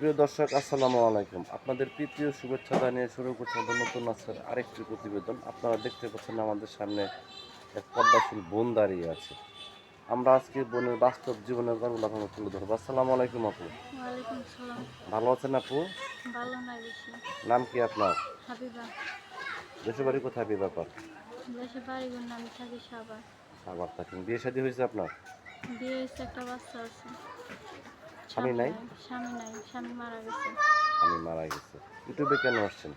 প্রিয় দর্শক আসসালামু আলাইকুম। আপনাদের প্রিয় শুভেচ্ছা জানিয়ে শুরু করছে আমাদের নতুন আজকের আরেকটি প্রতিবেদন। আপনারা দেখতে পাচ্ছেন আমাদের সামনে এক পদ্মাশীল বোন দাঁড়িয়ে আছে। আমরা আজকে বোনের বাস্তব জীবনের গল্পগুলো আপনাকে তুলে ধরবো। আসসালামু আলাইকুম আপু। ভালো আছেন আপু? ভালো না বেশি। নাম কি আপনার? দেশের বাড়ি কোথায় বিয়ে ব্যাপার সাবার থাকেন। বিয়ে শাদী হয়েছে আপনার? বিয়ে হয়েছে একটা বাচ্চা আছে। স্বামী নাই? স্বামী নাই স্বামী মারা গেছে। আমি মারা গেছে। ইউটিউবে কেন আসছেন?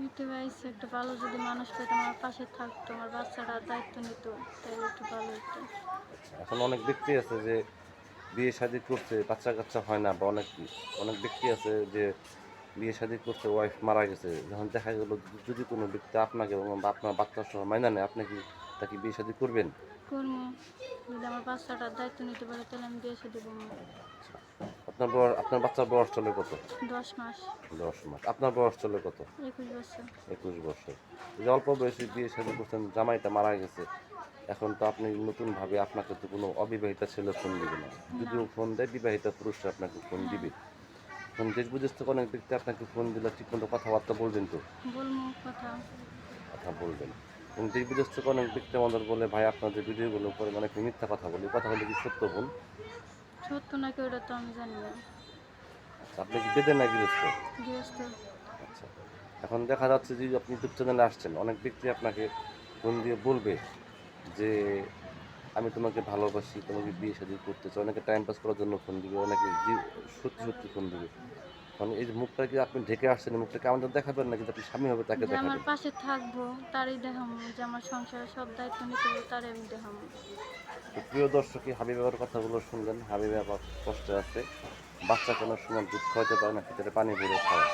ইউটিউবে আসছে একটা ভালো যদি মানুষ পেতো আমার পাশে থাকতো আমার বাচ্চাটা দায়িত্ব নিত তাই একটু ভালো হতো এখন অনেক ব্যক্তি আছে যে বিয়ে শাদী করছে বাচ্চা কাচ্চা হয় না বা অনেক অনেক ব্যক্তি আছে যে বিয়ে শাদী করছে ওয়াইফ মারা গেছে। যখন দেখা গেল যদি কোনো ব্যক্তি আপনাকে এবং বা আপনার বাচ্চার সহ মাইনা নেয় আপনি কি তাকে বিয়ে শাদী করবেন? করব। যদি আমার বাচ্চাটার দায়িত্ব নিতে পারে তাহলে আমি দিয়ে এসে দেবো আপনার বয়স আপনার বাচ্চার বয়স চলে কত? দশ মাস। দশ মাস। আপনার বয়স চলে কত? একুশ বছর। একুশ বছর। যে অল্প বয়সে বিয়ে শাদী করছেন জামাইটা মারা গেছে এখন তো আপনি নতুনভাবে আপনাকে তো কোনো অবিবাহিতা ছেলে ফোন দিবে না। যদিও ফোন দেয় বিবাহিতা পুরুষ আপনাকে ফোন দিবে। এখন দেশ বিদেশ থেকে অনেক ব্যক্তি আপনাকে ফোন দিলে ঠিক মতো কথাবার্তা বলবেন তো? কথা বলবেন। এবং দেশ বিদেশ থেকে অনেক ব্যক্তি আমাদের বলে ভাই আপনাদের ভিডিওগুলো করে মানে কি মিথ্যা কথা বলি কথা বলে কি সত্য বোন সত্য নাকি ওটা তো আমি জানি না। আপনি কি বেঁধে না গৃহস্থ? গৃহস্থ। আচ্ছা এখন দেখা যাচ্ছে যে আপনি ইউটিউব চ্যানেলে আসছেন অনেক ব্যক্তি আপনাকে ফোন দিয়ে বলবে যে আমি তোমাকে ভালোবাসি তোমাকে বিয়ে শাদী করতে চাই। অনেকে টাইম পাস করার জন্য ফোন দিবে অনেকে সত্যি সত্যি ফোন দিবে। কারণ এই যে মুখটা কি আপনি ঢেকে আসছেন মুখটাকে আমাদের দেখাবেন না কিন্তু আপনি স্বামী হবে তাকে যে আমার দেখাবেন? পাশে থাকব তারই দেখাবো যে আমার সংসারের সব দায়িত্ব নিতে হবে তারই আমি দেখাবো। প্রিয় দর্শকই হাবিবের কথাগুলো শুনলেন। হাবিবে আবার কষ্টে আছে। বাচ্চা কেন সময় দুধ খাওয়াতে পারে না ভিতরে পানি ভরে খাওয়া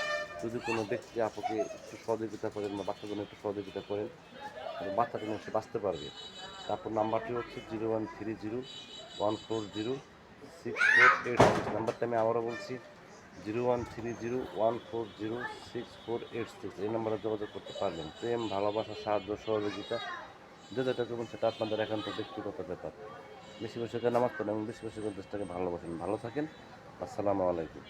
যদি কোনো ব্যক্তি আপুকে একটু সহযোগিতা করেন বা বাচ্চার জন্য একটু সহযোগিতা করেন তাহলে বাচ্চাটা নিয়ে সে বাঁচতে পারবে। তারপর নাম্বারটি হচ্ছে zero one three zero one four zero six four eight নাম্বারটা আমি আবারও বলছি zero one three zero one four zero six four eight six এই নম্বরে যোগাযোগ করতে পারবেন। প্রেম, ভালোবাসা, সাহায্য, সহযোগিতা, যে যেটা করবেন সেটা আপনাদের একান্ত ব্যক্তিগত ব্যাপার। বেশি বেশি নামাজ পড়েন এবং বেশি বেশি দেশটাকে ভালোবাসেন। ভালো থাকেন। আসসালামু আলাইকুম।